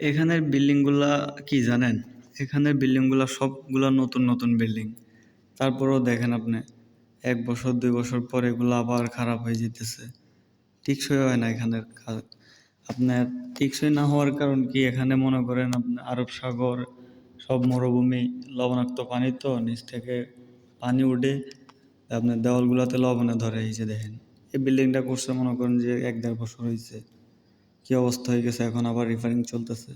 এখানের বিল্ডিংগুলা কি জানেন? এখানের বিল্ডিংগুলা সবগুলা নতুন নতুন বিল্ডিং। তারপরেও দেখেন আপনি, এক বছর, দুই বছর পর এগুলো আবার খারাপ হয়ে যেতেছে। টিকসই হয় না এখানের কাজ। আপনার টিকসই না হওয়ার কারণ কি? এখানে মনে করেন আপনার আরব সাগর, সব মরুভূমি, লবণাক্ত পানি তো, নিচ থেকে পানি উঠে আপনার দেওয়ালগুলোতে লবণে ধরে এই যে দেখেন। এই বিল্ডিংটা করছে মনে করেন যে এক দেড় বছর হয়েছে কি অবস্থা হয়ে গেছে? এখন আবার রিফারিং চলতেছে।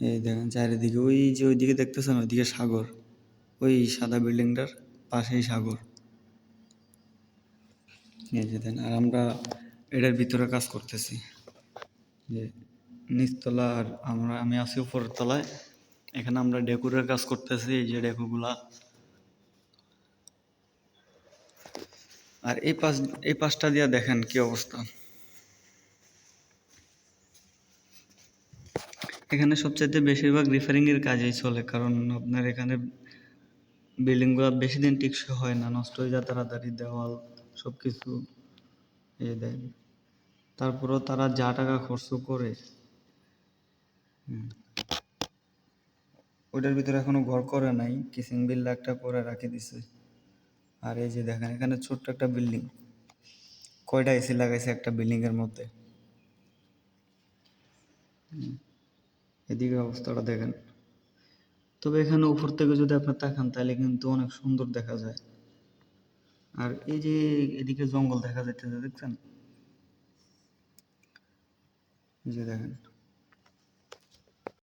এই দেখেন, চারিদিকে ওই যে ওইদিকে দেখতেছেন? ওইদিকে সাগর। ওই সাদা বিল্ডিংটার পাশেই সাগর। এই যে দেন আর আমরা এটার ভিতরে কাজ করতেছি। যে নিচতলা আর আমরা, আমি আছি উপরের তলায়। এখানে আমরা ডেকুরের কাজ করতেছি, এই যে ডেকুগুলা। আর এই পাশ, এই পাশটা দিয়ে দেখেন কি অবস্থা। এখানে সবচাইতে বেশিরভাগ রিপেয়ারিং এর কাজই চলে কারণ আপনার এখানে বিল্ডিংগুলো বেশি দিন টিকসই হয় না নষ্ট হয়ে যায় তাড়াতাড়ি দেওয়াল সব কিছু দেন তারপরেও তারা যা টাকা খরচ করে ওইটার ভিতরে এখনও ঘর করে নাই কিসিং বিল্লা একটা করে রাখি দিছে। আর এই যে দেখেন এখানে ছোট্ট একটা বিল্ডিং কয়টা এসি লাগাইছে একটা বিল্ডিং এর মধ্যে? হুম, এদিকে অবস্থাটা দেখেন। তবে এখানে উপর থেকে যদি আপনি তাকান, তাহলে কিন্তু অনেক সুন্দর দেখা যায়। আর এই যে এদিকে জঙ্গল দেখা যাইতেছে, দেখছেন? যে দেখেন।